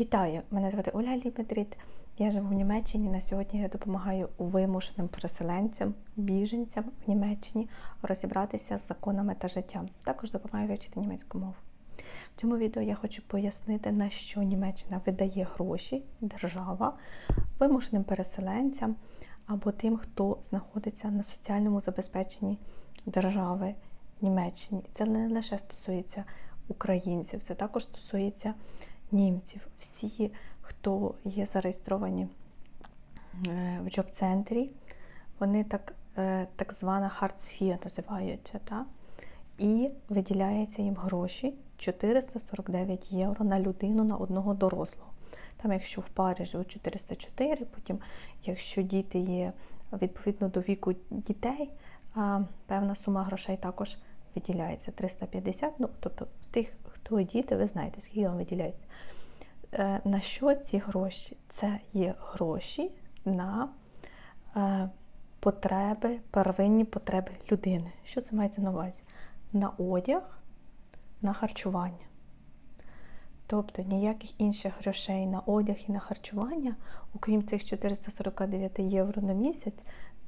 Вітаю! Мене звати Оля Ліпедріт. Я живу в Німеччині. На сьогодні я допомагаю вимушеним переселенцям, біженцям в Німеччині розібратися з законами та життям. Також допомагаю вивчити німецьку мову. В цьому відео я хочу пояснити, на що Німеччина видає гроші, держава, вимушеним переселенцям або тим, хто знаходиться на соціальному забезпеченні держави Німеччині. Це не лише стосується українців, це також стосується німців. Всі, хто є зареєстровані е, в джоб-центрі, вони так, е, так звана Хартсфія називаються. Та? І виділяється їм гроші 449 євро на людину на одного дорослого. Там, якщо в парі живуть 404, потім, якщо діти є відповідно до віку дітей, певна сума грошей також виділяється 350. Ну, тобто, тих, хто діти, ви знаєте, скільки вам виділяється. Е, на що ці гроші? Це є гроші на е, потреби, первинні потреби людини. Що це мається на увазі? На одяг, на харчування. Тобто ніяких інших грошей на одяг і на харчування, окрім цих 449 євро на місяць,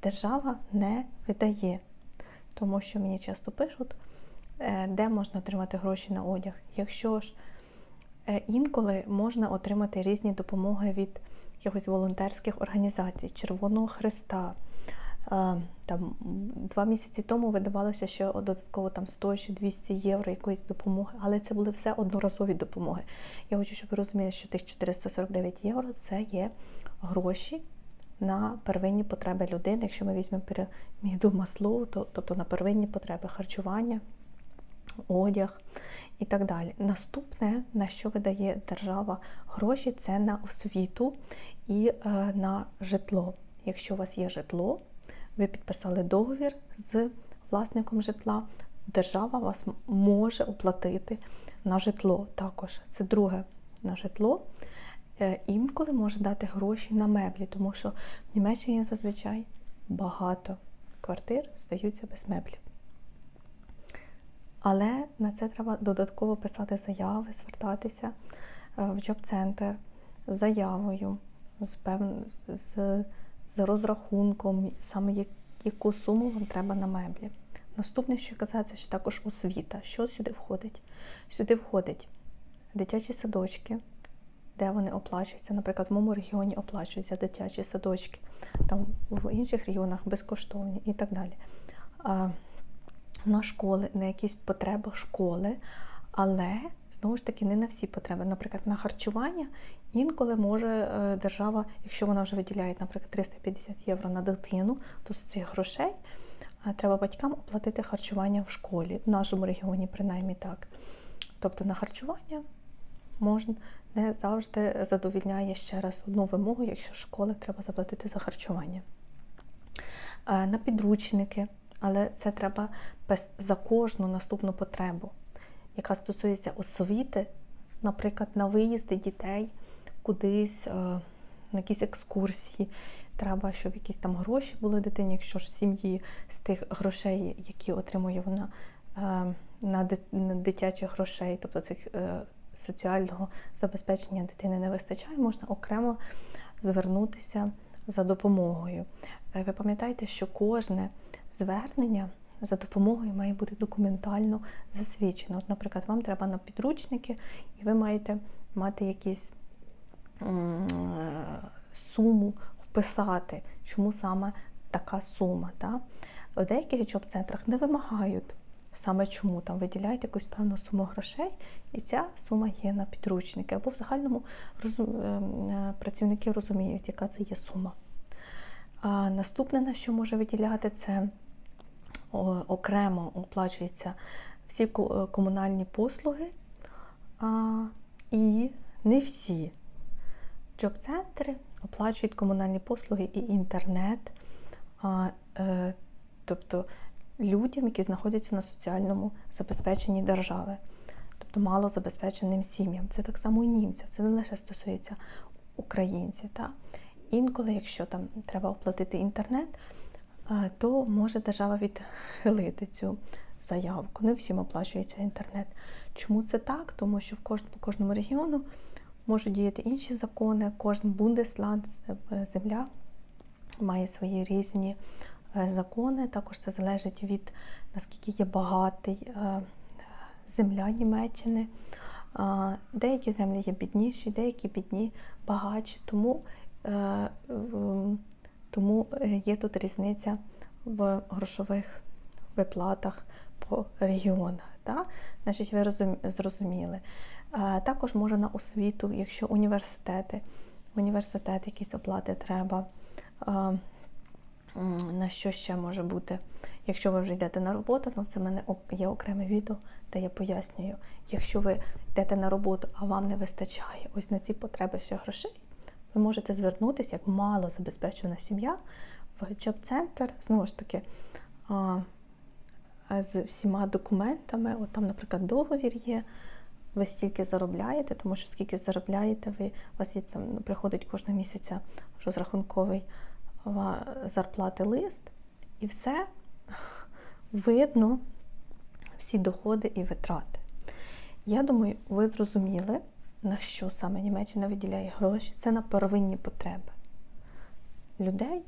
держава не видає. Тому що мені часто пишуть, е, де можна отримати гроші на одяг. Якщо ж Е, інколи можна отримати різні допомоги від якихось волонтерських організацій, Червоного Христа. Е, там Два місяці тому видавалося, що додатково там 100 чи 200 євро якоїсь допомоги, але це були все одноразові допомоги. Я хочу, щоб ви розуміли, що тих 449 євро це є гроші на первинні потреби людини. Якщо ми візьмемо піраміду Маслоу, то тобто на первинні потреби харчування одяг і так далі. Наступне, на що видає держава гроші, це на освіту і е, на житло. Якщо у вас є житло, ви підписали договір з власником житла, держава вас може оплатити на житло. Також це друге на житло. Е, інколи може дати гроші на меблі, тому що в Німеччині зазвичай багато квартир здаються без меблів. Але на це треба додатково писати заяви, звертатися е, в джоб-центр з заявою, з певн... з, з розрахунком, саме яку суму вам треба на меблі. Наступне, що казати, це ще також освіта. Що сюди входить? Сюди входить дитячі садочки, де вони оплачуються. Наприклад, в моєму регіоні оплачуються дитячі садочки, там в інших регіонах безкоштовні і так далі на школи, на якісь потреби школи, але знову ж таки не на всі потреби. Наприклад, на харчування інколи може е, держава, якщо вона вже виділяє, наприклад, 350 євро на дитину, то з цих грошей е, треба батькам оплатити харчування в школі, в нашому регіоні, принаймні так. Тобто на харчування можна не завжди задовільняє ще раз одну вимогу, якщо школи треба заплатити за харчування. Е, на підручники але це треба за кожну наступну потребу, яка стосується освіти, наприклад, на виїзди дітей кудись, е, на якісь екскурсії. Треба, щоб якісь там гроші були дитині, якщо ж в сім'ї з тих грошей, які отримує вона е, на дитячих грошей, тобто цих соціального забезпечення дитини не вистачає, можна окремо звернутися за допомогою. Ви пам'ятаєте, що кожне звернення за допомогою має бути документально засвідчено. От, Наприклад, вам треба на підручники, і ви маєте мати якісь суму вписати, чому саме така сума. Так? В деяких джоб-центрах не вимагають саме чому там виділяють якусь певну суму грошей, і ця сума є на підручники. Або в загальному розум... Е, працівники розуміють, яка це є сума. А Наступне, на що може виділяти, це окремо оплачуються всі е, комунальні послуги, і не всі джоб-центри оплачують комунальні послуги і інтернет, е, тобто людям, які знаходяться на соціальному забезпеченні держави, тобто малозабезпеченим сім'ям. Це так само і німцям, це не лише стосується українців. Та? Інколи, якщо там треба оплатити інтернет, то може держава відхилити цю заявку. Не всім оплачується інтернет. Чому це так? Тому що в кож... по кожному регіону можуть діяти інші закони. Кожен бундесланд, е, земля має свої різні е, закони. Також це залежить від наскільки є багатий е, земля Німеччини. Деякі землі є бідніші, деякі бідні, багатші. Тому, е, тому е, є тут різниця в грошових виплатах по регіонах. Так? Значить, ви зрозуміли. Також може на освіту, якщо університети, університет якісь оплати треба. На що ще може бути? Якщо ви вже йдете на роботу, ну це в мене є окреме відео, де я пояснюю. Якщо ви йдете на роботу, а вам не вистачає ось на ці потреби ще грошей, ви можете звернутися як мало забезпечена сім'я в джоб-центр, знову ж таки, з всіма документами. От там, наприклад, договір є. Ви стільки заробляєте, тому що скільки заробляєте, ви у вас є там приходить кожного місяця розрахунковий зарплати лист, і все видно, всі доходи і витрати. Я думаю, ви зрозуміли, на що саме Німеччина виділяє гроші. Це на первинні потреби людей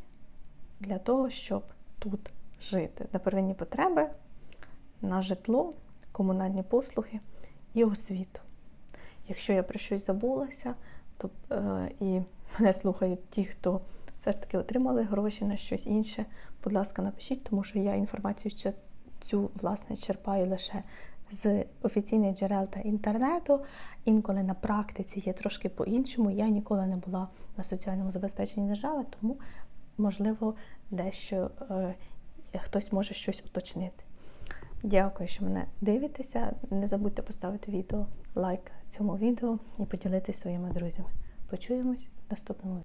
для того, щоб тут жити. На первинні потреби, на житло, комунальні послуги і освіту. Якщо я про щось забулася, то е, і мене слухають ті, хто все ж таки отримали гроші на щось інше, будь ласка, напишіть, тому що я інформацію цю власне черпаю лише з офіційних джерел та інтернету. Інколи на практиці є трошки по-іншому. Я ніколи не була на соціальному забезпеченні держави, тому можливо дещо е, хтось може щось уточнити. Дякую, що мене дивитеся. Не забудьте поставити відео, лайк цьому відео і поділитися своїми друзями. Почуємось в наступному відео.